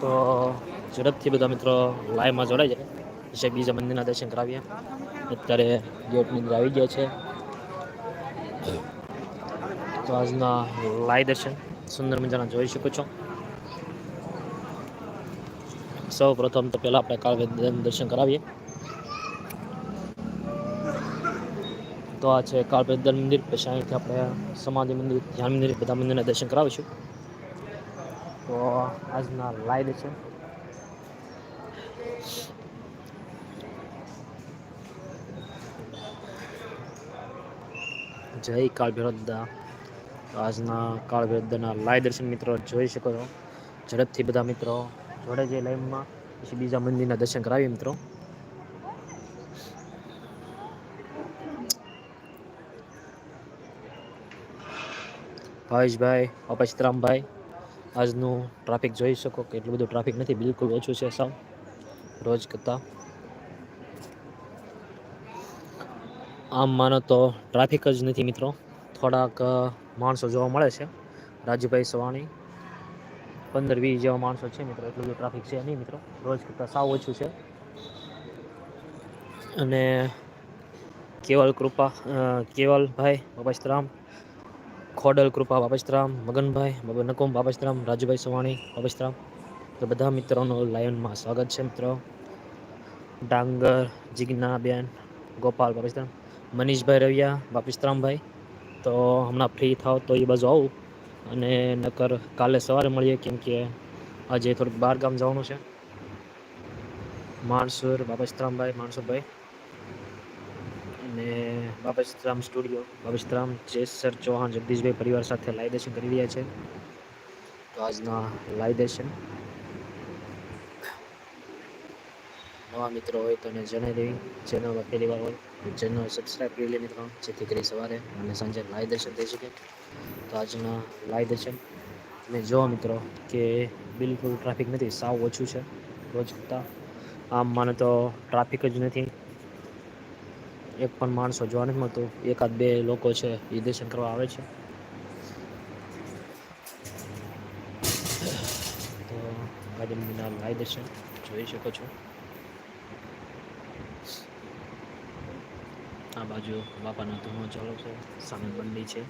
તો ઝડપથી બધા મિત્રો લાઈવમાં જોડાઈ જાય. પછી બીજા મંદિરના દર્શન કરાવીએ. અત્યારે ગેટની અંદર આવી ગયા છે. તો આજના લાઈવ દર્શન સુંદર મજાના જોઈ શકો છો. સૌ પ્રથમ તો પહેલાં આપણે કાળ દર્શન કરાવીએ. તો આ છે કાળભૈદર મંદિર. પછી અહીંથી આપણે સમાધિ મંદિર, ધ્યાન મંદિર, બધા મંદિરના દર્શન કરાવીશું. તો આજના લાઈવ છે. જય કાળ તો આજના કાળ લાય દર્શન મિત્રો જોઈ શકો છો. ઝડપથી બધા મિત્રો જોડે જે લાઈવમાં પછી બીજા મંદિરના દર્શન કરાવીએ મિત્રો. ભાવેશભાઈ અપચરામભાઈ આજનું ટ્રાફિક જોઈ શકો કે એટલું બધું ટ્રાફિક નથી, બિલકુલ ઓછું છે સાવ, રોજ કરતાં. આમ માનો તો ટ્રાફિક જ નથી મિત્રો. થોડાક માણસો જોવા મળે છે. રાજુભાઈ સવાણી, પંદર, વીસ જેવા માણસો છે મિત્રો, એટલું બધું ટ્રાફિક છે નહીં મિત્રો. રોજ કરતાં સાવ ઓછું છે. અને કેવલ કૃપા કેવલભાઈ બાબાસ્તરામ ખોડલ, કૃપા, બાપસ્તરામ, મગનભાઈ નકુમ, બાપસ્તરામ, રાજુભાઈ સવાણી, બાપસ્તરામ. તો બધા મિત્રોનું લાયનમાં સ્વાગત છે, મિત્રો. ડાંગર, જીજ્ઞાબેન, ગોપાલ, બાપસ્તરામ. મનીષભાઈ રવિયા, બાપસ્તરામભાઈ. તો હમણાં ફ્રી થાવ તો એ બાજુ આવું. અને નકર કાલે સવારે મળીએ, કેમ કે આજે થોડુંક બહાર ગામ જવાનું છે. માણસુર, બાપસ્તરામભાઈ, માણસુરભાઈ. અને બાપસ્તરામ સ્ટુડિયો. બાપસ્તરામ જેસર ચૌહાણ, જગદીશભાઈ પરિવાર સાથે લાઈ દર્શન કરી રહ્યા છે. તો આજના લાઈ દર્શન નવા મિત્રો હોય તો એને જણાવી દેવી. જેનો પહેલી વાર હોય, જેનો સબસ્ક્રાઈબ કરી લે મિત્રો, જેથી કરી સવારે અને સાંજે લાઈ દર્શન થઈ શકે. તો આજના લાઈ દર્શન તમે જોવા મિત્રો, કે બિલકુલ ટ્રાફિક નથી, સાવ ઓછું છે. રોજ કરતાં આમ માનો તો ટ્રાફિક જ નથી. એક પણ માણસો જોવા નથી મળતું. એકાદ બે લોકો છે, એ દર્શન કરવા આવે છે. તો ગાંધી લાઈ દર્શન, જોઈ શકો છો. આ બાજુ બાપાનો ધૂણો ચાલુ છે, સામે બંડી છે.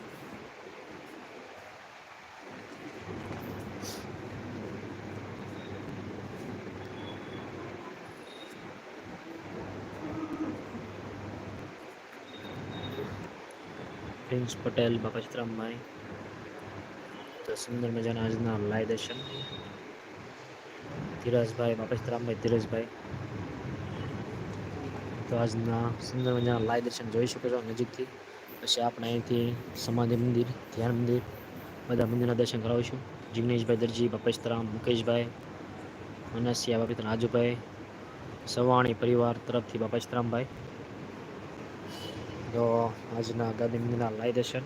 પ્રિન્સ પટેલ બાપચરામભાઈ તો સુંદર મજાના આજના લાય દર્શન. ધીરજભાઈ બાપચરામભાઈ ધીરજભાઈ. તો આજના સુંદર મજાના લાય દર્શન જોઈ શકો છો નજીકથી. પછી આપણે અહીંથી સમાધિ મંદિર, ધ્યાન મંદિર, બધા મંદિરના દર્શન કરાવીશું. જિગ્નેશભાઈ દરજી બાપેશરામ મુકેશભાઈ, મનસિયા બાપી રાજુભાઈ, સવાણી પરિવાર તરફથી બાપેશરામભાઈ તો આજના ગાંધીનગરના મંદિરના દર્શન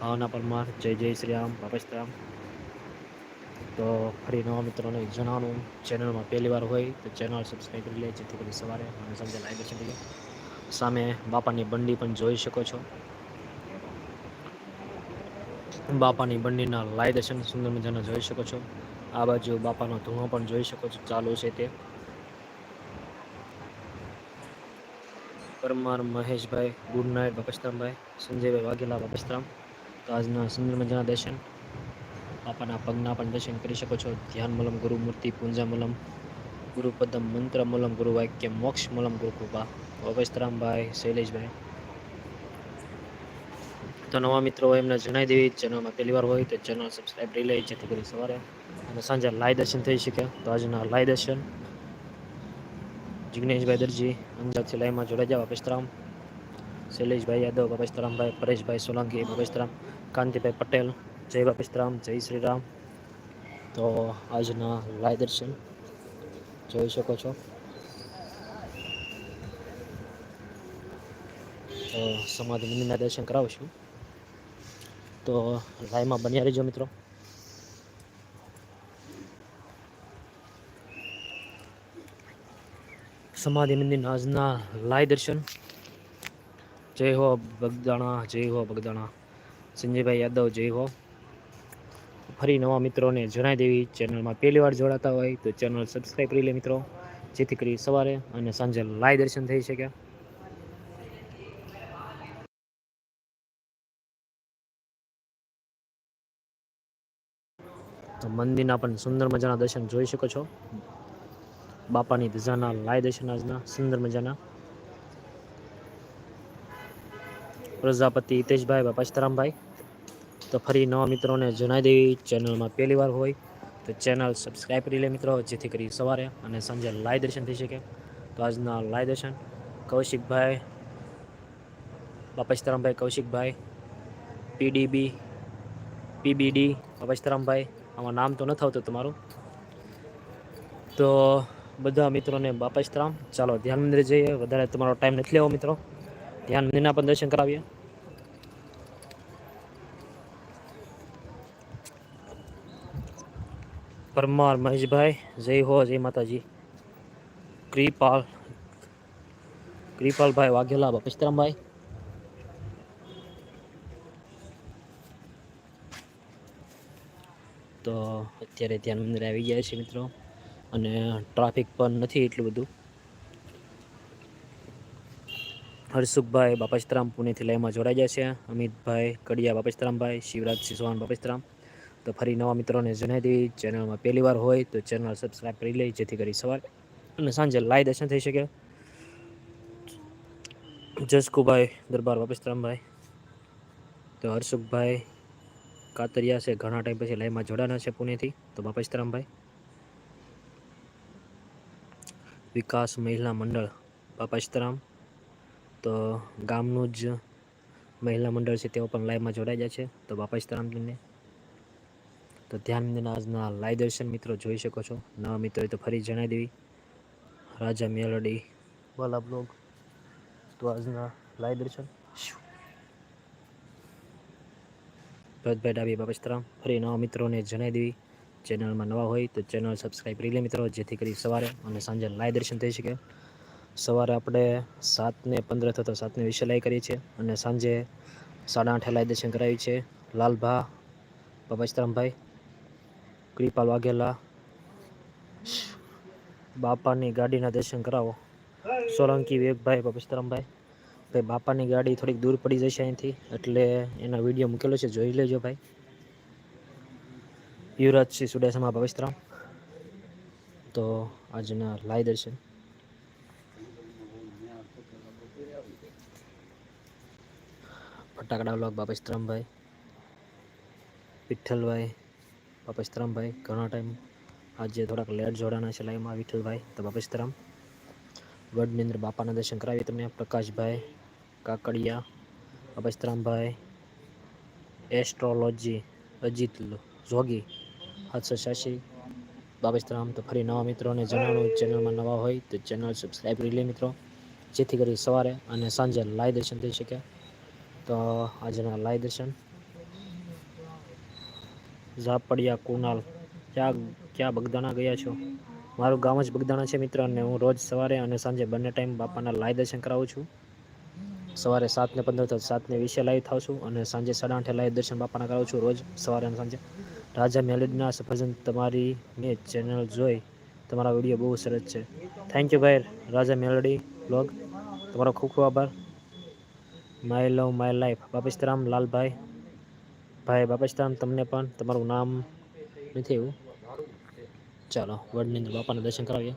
ભાવના પરમાર, જય જય શ્રી રામ બાપેશરામ તો ફરી નવા મિત્રોને જણાવવાનું ચેનલમાં પહેલી વાર હોય તો ચેનલ સબસ્ક્રાઈબ કરી લે, જેથી કરી સવારે મને સાંજે લાઈવ દર્શન થઈ સામે બાપાની બંડી પણ જોઈ શકો છો. બાપાની બંડીના લાઈ દર્શન સુંદર મજાના જોઈ શકો છો. આ બાજુ બાપાનો ધુણો પણ જોઈ શકો છો, ચાલુ છે તે. પરમાર, મહેશભાઈ ગુડ નાઇટ બાપસ્તરામભાઈ સંજયભાઈ વાઘેલા બાપસ્તરામ તો આજના સુંદરમંજના દર્શન. બાપાના પગના પણ દર્શન કરી શકો છો. ધ્યાન મલમ, ગુરુ મૂર્તિ, પૂંજા મલમ ગુરુપદમ મંત્ર મલમ, ગુરુ વાક્ય, મોક્ષ મલમ, ગુરુ કૃપા. અવસ્તરામભાઈ શૈલેષભાઈ. તો નવા મિત્રો હોય એમને જણાવી દેવી. ચેનલમાં પહેલી વાર હોય તો ચેનલ સબસ્ક્રાઈબ કરી લે, જેથી કરી સવારે અને સાંજે લાઈ દર્શન થઈ શકે. તો આજના લાઈ દર્શન જિગ્નેશભાઈ દરજી અંજારથી લાઈમાં જોડાઈ જાવ અપેસ્તરામ શૈલેષભાઈ યાદવ બાપેસ્તરામભાઈ પરેશભાઈ સોલંકી બાપેસ્તરામ કાંતિભાઈ પટેલ, જય બાપેસ્તરામ જય શ્રી રામ. તો આજના લાય દર્શન જોઈ શકો છો. સમાધિ મંદિરના દર્શન કરાવશું તો લાઈવમાં બન્યા રહીજો મિત્રો. સમાધિ મંદિરના આજના લાય દર્શન. જય હો બગદાણા, જય હો બગદાણા. સંજયભાઈ યાદવ, જય હો. ફરી નવા મિત્રોને જણાવી દેવી ચેનલમાં પહેલી વાર જોડાતા હોય તો ચેનલ સબસ્ક્રાઈબ કરી લે મિત્રો. જેથી કરી સવારે અને સાંજે લાય દર્શન થઈ શકે. તો મંદિરના પણ સુંદર મજાના દર્શન જોઈ શકો છો. બાપાની ધજાના, લાય દર્શન આજના સુંદર મજાના. પ્રજાપતિ હિતેશભાઈ બાપા તો ફરી નવા મિત્રોને જણાવી દેવી, ચેનલમાં પહેલી વાર હોય તો ચેનલ સબસ્ક્રાઈબ કરી લે મિત્રો, જેથી કરી સવારે અને સાંજે લાય દર્શન થઈ શકે. તો આજના લાય દર્શન, કૌશિકભાઈ, બાપા કૌશિકભાઈ, પીડીબી, પીબીડી, બાપા આમાં નામ તો નથી આવતું તમારું. તો બધા મિત્રોને બાપા સીતારામ ચાલો, ધ્યાન મંદિરે જઈએ. વધારે તમારો ટાઈમ નથી લેવો, મિત્રો. ધ્યાન મંદિરના પણ દર્શન કરાવીએ. પરમાર મહેશભાઈ, જય હો, જય માતાજી. કૃપાલ, કૃપાલભાઈ વાઘેલા બાપસ્તરામભાઈ તો અત્યારે ધ્યાન મંદિર આવી ગયા છે મિત્રો. અને ટ્રાફિક પણ નથી એટલું બધું. હર્ષુખભાઈ બાપસ્તરામ પુણેથી લાઈમાં જોડાઈ ગયા છે. અમિતભાઈ કડિયા બાપસ્તરામભાઈ શિવરાજ સિસવાન બાપસ્તરામ. તો ફરી નવા મિત્રોને જણાવી દેવી. ચેનલમાં પહેલી વાર હોય તો ચેનલ સબસ્ક્રાઈબ કરી લઈ જેથી કરી સવાર અને સાંજે લાઈ દર્શન થઈ શકે. જસકુભાઈ દરબાર બાપસ્તરામભાઈ તો હર્ષુખભાઈ કાતરિયા છે, ઘણા ટાઈમ પછી લાઈવમાં જોડાના છે પુણેથી. તો બાપસ્તરામભાઈ વિકાસ મહિલા મંડળ બાપાસ્તરામ તો ગામનું જ મહિલા મંડળ છે, તેઓ પણ લાઈવમાં જોડાઈ જાય છે. તો બાપાસ્તરામ તમને તો ધ્યાન દીના આજના લાઈવ દર્શન મિત્રો જોઈ શકો છો. નવા મિત્રો તો ફરી જણાવી દેવી. રાજા મેલડી, વાલા બ્લોગ. તો આજના લાઈવ દર્શન. ભરતભાઈ ડાબી બાબસ્તરામ ફરી નવા મિત્રોને જણાવી દેવી. ચેનલમાં નવા હોય તો ચેનલ સબસ્ક્રાઈબ કરી લે મિત્રો, જેથી કરી સવારે અને સાંજે લાઈવ દર્શન થઈ શકે. સવારે આપણે સાતને પંદર થતો સાતને વિશે લાઈ કરીએ છીએ અને સાંજે સાડા આઠે લાય દર્શન કરાવી છે લાલભા બાબાસ્તરામભાઈ કૃપાલ વાઘેલા, બાપાની ગાડીના દર્શન કરાવો. સોલંકી વેગભાઈ પપિસ્તરામભાઈ ભાઈ બાપાની ગાડી થોડીક દૂર પડી જશે અહીંથી, એટલે એના વીડિયો મૂકેલો છે, જોઈ લેજો ભાઈ. યુવરાજસિંહ સુડેસામાં પવિસ્તરામ તો આજના લાઈ દર્શન. ફટાકડા બ્લોક બાપસ્તરામભાઈ વિઠ્ઠલભાઈ બાપસ્તરામભાઈ ઘણા ટાઈમ આજે થોડાક લેટ જોડાના છે લાઈમાં વિઠ્ઠલભાઈ, તો બાપસ્તરામ વડનિંદ્ર બાપાના દર્શન કરાવીએ તમને. પ્રકાશભાઈ, કાકડિયા બાપસ્તરામભાઈ એસ્ટ્રોલોજી, અજીત જોગી. હાદસો શાશી બાબસ્તરામ તો ફરી નવા મિત્રોને જણાવું ચેનલમાં નવા હોય તો ચેનલ સબસ્ક્રાઈબ કરી લે મિત્રો. જેથી કરી સવારે અને સાંજે લાઈવ દર્શન થઈ શકે. તો આજના લાઈવ દર્શન. ઝાપડિયા, કુનાલ, ક્યાં ક્યાં બગદાણા ગયા છો? મારું ગામ જ બગદાણા છે મિત્ર અને હું રોજ સવારે અને સાંજે બંને ટાઈમ બાપાના લાય દર્શન કરાવું છું. સવારે સાતને પંદર સાતને વીસે લાઈવ થાવ છું અને સાંજે સાડા આઠે લાઈવ દર્શન બાપાના કરાવું છું રોજ સવારે અને સાંજે. રાજા મેલેડના સફરજન તમારી મેં ચેનલ જોઈ તમારા વીડિયો બહુ સરસ છે. થેન્ક યુ ભાઈ, રાજા મેલડી બ્લોગ. તમારો ખૂબ ખૂબ આભાર. My love my life Bapa Sitaram Lalbhai. ભાઈ બાપસ્તરામ તમને પણ તમારું નામ નથી એવું? ચાલો, વડની અંદર બાપાને દર્શન કરાવીએ.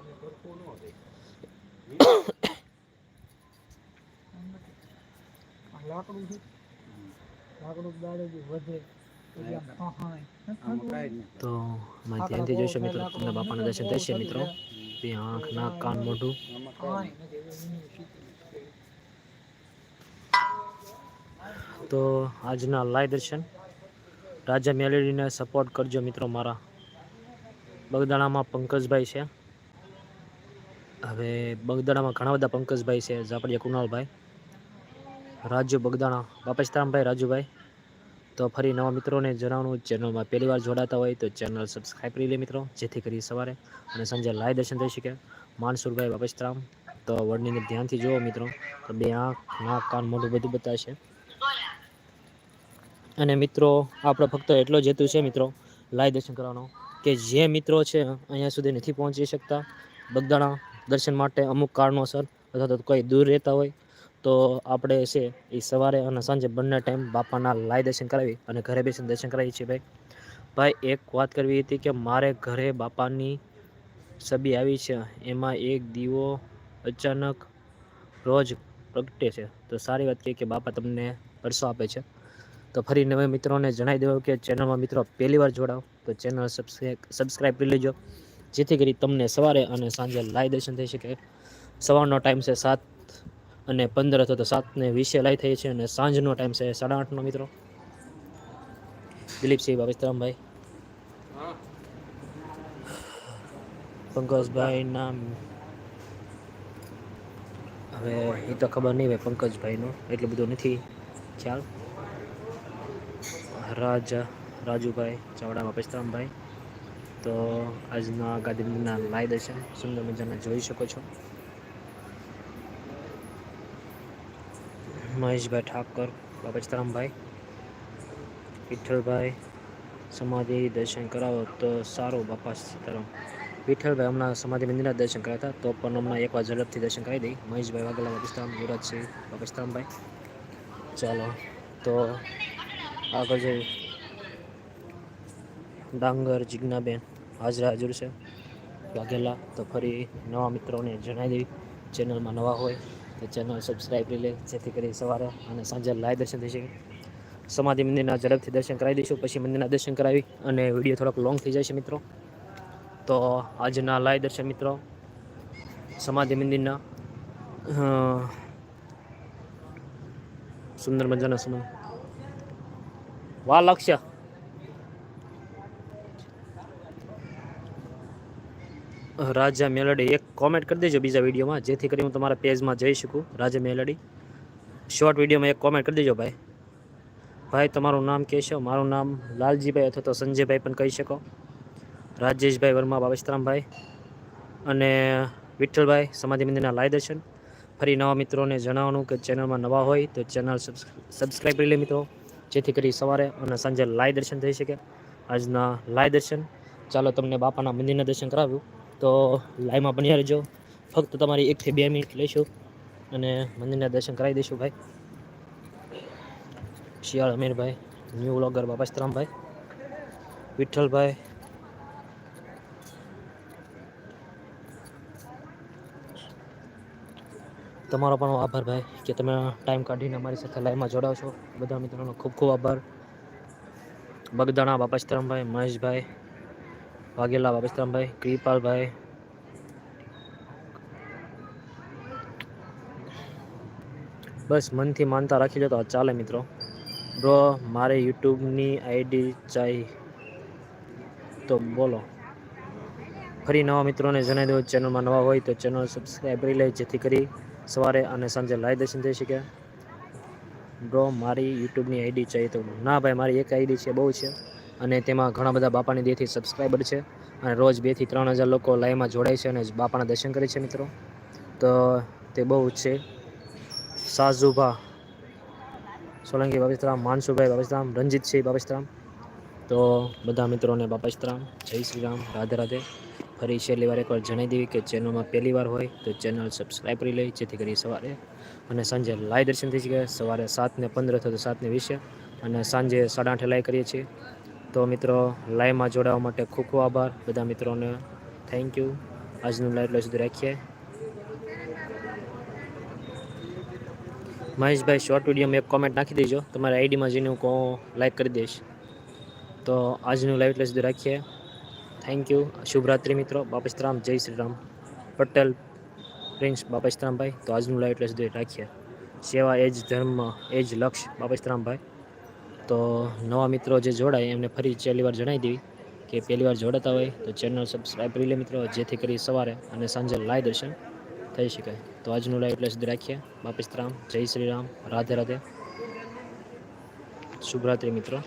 તો માહિતી ધ્યાનથી જોઈશો મિત્રો તમને બાપાના દર્શન થશે મિત્રો. બે આંખ નાક કાન મોઢું. તો આજના લાઈવ દર્શન. રાજા મેલેડીને સપોર્ટ કરજો મિત્રો મારા. બગદાણામાં પંકજભાઈ છે. હવે બગદાણામાં ઘણા બધા પંકજભાઈ છે. ઝાપડિયા કુણાલભાઈ રાજુ બગદાણા બાપેશરામભાઈ રાજુભાઈ તો ફરી નવા મિત્રોને જણાવવાનું ચેનલમાં પહેલી વાર જોડાતા હોય તો ચેનલ સબસ્ક્રાઈબ કરી લે મિત્રો, જેથી કરી સવારે અને સાંજે લાઈવ દર્શન થઈ શકે. માનસુરભાઈ બાપેશરામ તો વર્ણિંગ ધ્યાનથી જુઓ મિત્રો, તો બે આંખ, નાક, કાન, મોઢું બધું બતાવશે. અને મિત્રો, આપણે ફક્ત એટલો જ હેતુ છે મિત્રો, લાઈવ દર્શન કરવાનો, કે જે મિત્રો છે અહીંયા સુધી નથી પહોંચી શકતા. બગદાણા દર્શન માટે અમુક કારણોસર અથવા તો કોઈ દૂર રહેતા હોય તો આપણે છે એ સવારે અને સાંજે બંને ટાઈમ બાપાના લાઈ દર્શન કરાવી અને ઘરે બેસીને દર્શન કરાવીએ છીએ ભાઈ. ભાઈ, એક વાત કરવી હતી કે મારે ઘરે બાપાની છબી આવી છે. એમાં એક દીવો અચાનક રોજ પ્રગટે છે. તો સારી વાત કહી કે બાપા તમને પરસો આપે છે. તો ફરી નવા મિત્રોને જણાવી દેવું કે ચેનલમાં મિત્રો પહેલી વાર જોડાઓ, તો ચેનલ સબસ્ક્રાઈબ કરી લેજો. જેથી કરી તમને સવારે અને સાંજે લાઈવ દર્શન થઈ શકે. સવારનો ટાઈમ છે સાત અને પંદર અથવા તો સાતને વીસે લાઈ થઈ છે અને સાંજનો ટાઈમ છે સાડા આઠનો મિત્રો. દિલીપસિંહ બાબિસ્તરામભાઈ પંકજભાઈ નામ. હવે એ તો ખબર નહીં ભાઈ પંકજભાઈનું, એટલું બધું નથી ખ્યાલ. રાજા, રાજુભાઈ ચાવડામાં પસ્તરામભાઈ તો આજના ગાંધીના લાઈ દર્શન, સુંદર મજાના જોઈ શકો છો. મહેશભાઈ ઠાકર બાબચતરામભાઈ વિઠ્ઠલભાઈ સમાધિ દર્શન કરાવો તો સારું, બાપા સીતારામ. વિઠ્ઠલભાઈ હમણાં સમાધિ મંદિરના દર્શન કર્યા હતા, તો પણ હમણાં એકવાર ઝડપથી દર્શન કરી દઈ. મહેશભાઈ વાઘેલા પાકિસ્તાન યુવરાજસિંહ બાબસ્તરામભાઈ ચાલો, તો આગળ જઈ ડાંગર, જિજ્ઞાબેન, હાજર હાજર છે. વાઘેલા, તો ફરી નવા મિત્રોને જણાવી દેવી. ચેનલમાં નવા હોય તો ચેનલ સબસ્ક્રાઈબ કરી લે, જેથી કરી સવારે અને સાંજે લાઈવ દર્શન થઈ શકે. સમાધિ મંદિરના ઝડપથી દર્શન કરાવી દઈશું, પછી મંદિરના દર્શન કરાવી અને વીડિયો થોડોક લોંગ થઈ જાય છે મિત્રો. તો આજના લાઈવ દર્શન મિત્રો, સમાધિ મંદિરના સુંદર મજાના સમય. વાહ લક્ષ્ય રાજા મેલડી, એક કોમેન્ટ કરી દેજો બીજા વિડીયોમાં. જેથી કરી હું તમારા પેજમાં જઈ શકું. રાજા મેલડી. શોર્ટ વિડીયોમાં એક કોમેન્ટ કરી દેજો ભાઈ. ભાઈ, તમારું નામ કહેશો? મારું નામ લાલજીભાઈ અથવા તો સંજયભાઈ પણ કહી શકો. રાજેશભાઈ વર્મા બાબસ્તરામભાઈ અને વિઠ્ઠલભાઈ, સમાધિ મંદિરના લાય દર્શન. ફરી નવા મિત્રોને જણાવવાનું કે ચેનલમાં નવા હોય તો ચેનલ સબસ્ક્રાઈબ કરી લે મિત્રો. જેથી કરી સવારે અને સાંજે લાય દર્શન થઈ શકે. આજના લાય દર્શન. ચાલો તમને બાપાના મંદિરના દર્શન કરાવ્યું. તો લાઈવમાં બન્યા રહેજો. ફક્ત તમારી એકથી બે મિનિટ લઈશું અને મંદિરના દર્શન કરાવી દઈશું ભાઈ. શિયાળ અમીરભાઈ ન્યૂ વ્લોગર બાપાસ્તરામભાઈ વિઠ્ઠલભાઈ, તમારો પણ આભાર ભાઈ કે તમે ટાઈમ કાઢીને અમારી સાથે લાઈવમાં જોડાવશો બધા મિત્રોનો ખૂબ ખૂબ આભાર. બગદાણા બાપાસ્તરામભાઈ મહેશભાઈ વાઘેલા બાબસ્તરામભાઈ કૃપાલભાઈ બસ, મનથી માનતા રાખી લો તો ચાલે મિત્રો. બ્રો, મારે યુટ્યુબની આઈડી ચાહી તો બોલો. ફરી નવા મિત્રોને જણાવી દઉં, ચેનલમાં નવા હોય તો ચેનલ સબસ્ક્રાઈબ કરી લે, જેથી કરી સવારે અને સાંજે લાઈવ દર્શન થઈ શકે. બ્રો, મારી યુટ્યુબની આઈડી ચાહી તો ના ભાઈ, મારી એક આઈડી છે, બહુ છે. અને તેમાં ઘણા બધા બાપાની દેથી સબસ્ક્રાઈબર છે અને રોજ બેથી ત્રણ હજાર લોકો લાઈવમાં જોડાય છે અને બાપાના દર્શન કરે છે મિત્રો. તો તે બહુ છે. સાઝુભા સોલંકી બાબિસ્તરામ માનસુભાઈ બાબિસ્તરામ રંજીતસિંહ બાબિસ્તરામ તો બધા મિત્રોને બાબસ્તરામ જય શ્રી રામ રાધે રાધે. ફરી છેલ્લી વાર એકવાર જણાવી દેવી કે ચેનલમાં પહેલી વાર હોય તો ચેનલ સબસ્ક્રાઈબ કરી લઈ જેથી કરી સવારે અને સાંજે લાઈવ દર્શન થઈ શકે. સવારે સાતને પંદર અથવા તો સાતને વીસે અને સાંજે સાડા આઠે લાઈવ કરીએ છીએ. તો મિત્રો, લાઈવમાં જોડાવા માટે ખૂબ ખૂબ આભાર. બધા મિત્રોને થેન્ક યુ આજનું લાઈવ એટલે સુધી રાખીએ. મહેશભાઈ શોર્ટ વિડીયોમાં એક કોમેન્ટ નાખી દેજો. તમારી આઈડીમાં જઈને હું કહું લાઈક કરી દઈશ. તો આજનું લાઈવ એટલે સુધી રાખીએ. થેન્ક યુ શુભરાત્રિ મિત્રો. બાપસ્તરામ જય શ્રી રામ. પટેલ, પ્રિન્સ બાપસ્તરામભાઈ તો આજનું લાઈવ એટલે સુધી રાખીએ. સેવા એ જ ધર્મ, એ જ લક્ષ્ય બાપસ્તરામભાઈ તો નવા મિત્રો જે જોડાય, એમને ફરી છેલ્લી વાર જણાવી દેવી કે પહેલી વાર જોડાતા હોય તો ચેનલ સબસ્ક્રાઈબ કરી લે મિત્રો, જેથી કરી સવારે અને સાંજે લાઈવ દર્શન થઈ શકે. તો આજનું લાઈવ એટલે સુધી રાખીએ. બાપિસ્તરામ જય શ્રી રામ, રાધે રાધે. શુભરાત્રિ મિત્રો.